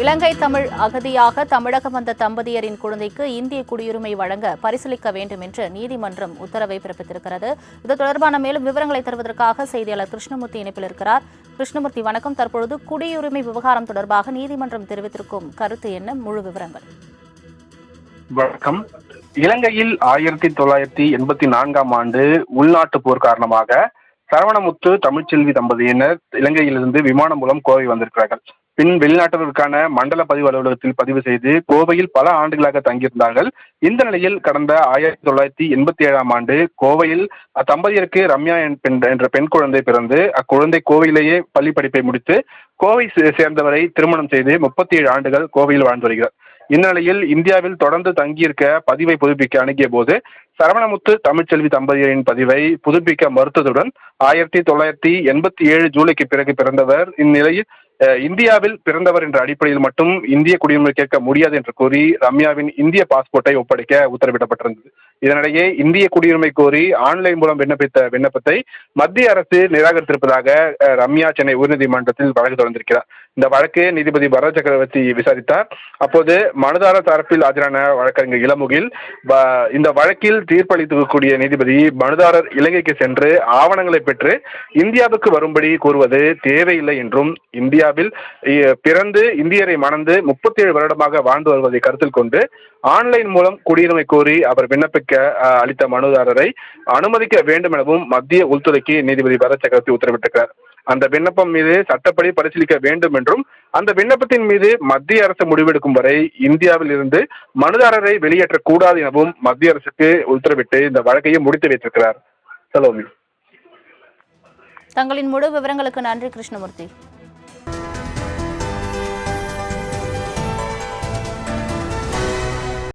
இலங்கை தமிழ் அகதியாக தமிழகம் வந்த தம்பதியரின் குழந்தைக்கு இந்திய குடியுரிமை வழங்க பரிசீலிக்க வேண்டும் என்று நீதிமன்றம் உத்தரவை பிறப்பித்திருக்கிறது. இது தொடர்பான மேலும் விவரங்களை தருவதற்காக செய்தியாளர் கிருஷ்ணமூர்த்தி இணைப்பில் இருக்கிறார். கிருஷ்ணமூர்த்தி வணக்கம். தற்பொழுது குடியுரிமை விவகாரம் தொடர்பாக நீதிமன்றம் தெரிவித்திருக்கும் கருத்து என்ன? முழு விவரங்கள். வணக்கம். இலங்கையில் ஆயிரத்தி தொள்ளாயிரத்தி எண்பத்தி நான்காம் ஆண்டு உள்நாட்டு போர் காரணமாக சரவணமுத்து தமிழ்ச்செல்வி தம்பதியினர் இலங்கையிலிருந்து விமானம் மூலம் கோவை வந்திருக்கிறார்கள். பின் வெளிநாட்டவருக்கான மண்டல பதிவு அலுவலகத்தில் பதிவு செய்து கோவையில் பல ஆண்டுகளாக தங்கியிருந்தார்கள். இந்த நிலையில் கடந்த ஆயிரத்தி தொள்ளாயிரத்தி எண்பத்தி ஏழாம் ஆண்டு கோவையில் அத்தம்பதியருக்கு ரம்யா என் பெண் என்ற பெண் குழந்தை பிறந்து அக்குழந்தை கோவையிலேயே பள்ளி படிப்பை முடித்து கோவை சேர்ந்தவரை திருமணம் செய்து முப்பத்தி ஏழு ஆண்டுகள் கோவையில் வாழ்ந்து வருகிறார். இந்நிலையில் இந்தியாவில் தொடர்ந்து தங்கியிருக்க பதிவை புதுப்பிக்க அணுகிய போது சரவணமுத்து தமிழ்ச்செல்வி தம்பதியரின் பதிவை புதுப்பிக்க மறுத்ததுடன் ஆயிரத்தி தொள்ளாயிரத்தி எண்பத்தி ஏழு ஜூலைக்கு பிறகு பிறந்தவர். இந்நிலையில் இந்தியாவில் பிறந்தவர் என்ற அடிப்படையில் மட்டும் இந்திய குடியுரிமை கேட்க முடியாது என்று கூறி ரம்யாவின் இந்திய பாஸ்போர்ட்டை ஒப்படைக்க உத்தரவிடப்பட்டிருந்தது. இதனிடையே இந்திய குடியுரிமை கோரி ஆன்லைன் மூலம் விண்ணப்பித்த விண்ணப்பத்தை மத்திய அரசு நிராகரித்திருப்பதாக ரம்யா சென்னை உயர்நீதிமன்றத்தில் வழக்கு தொடர்ந்திருக்கிறார். இந்த வழக்கு நீதிபதி பரத் சக்கரவர்த்தி விசாரித்தார். அப்போது மனுதார தரப்பில் ஆஜரான வழக்கறிஞர் இளமுகில் வ- இந்த வழக்கில் தீர்ப்பளித்துக்கூடிய நீதிபதி மனுதாரர் இலங்கைக்கு சென்று ஆவணங்களை பெற்று இந்தியாவுக்கு வரும்படி கூறுவது தேவையில்லை என்றும் இந்தியாவில் பிறந்து இந்தியரை மணந்து முப்பத்தி ஏழு வருடமாக வாழ்ந்து வருவதை கருத்தில் கொண்டு ஆன்லைன் மூலம் குடியுரிமை கோரி அவர் விண்ணப்பிக்க அளித்த மனுதாரரை அனுமதிக்க வேண்டும் எனவும் மத்திய உள்துறைக்கு நீதிபதி பரத் சக்கரவர்த்தி உத்தரவிட்டிருக்கிறார். அந்த விண்ணப்பம் மீது சட்டப்படி பரிசீலிக்க வேண்டும் என்றும் அந்த விண்ணப்பத்தின் மீது மத்திய அரசு முடிவெடுக்கும் வரை இந்தியாவில் இருந்து மனுதாரரை வெளியேற்றக்கூடாது எனவும் மத்திய அரசுக்கு உத்தரவிட்டு இந்த வழக்கையும் முடித்து வைத்திருக்கிறார். சலோமி. தங்களின் முழு விவரங்களுக்கு நன்றி கிருஷ்ணமூர்த்தி.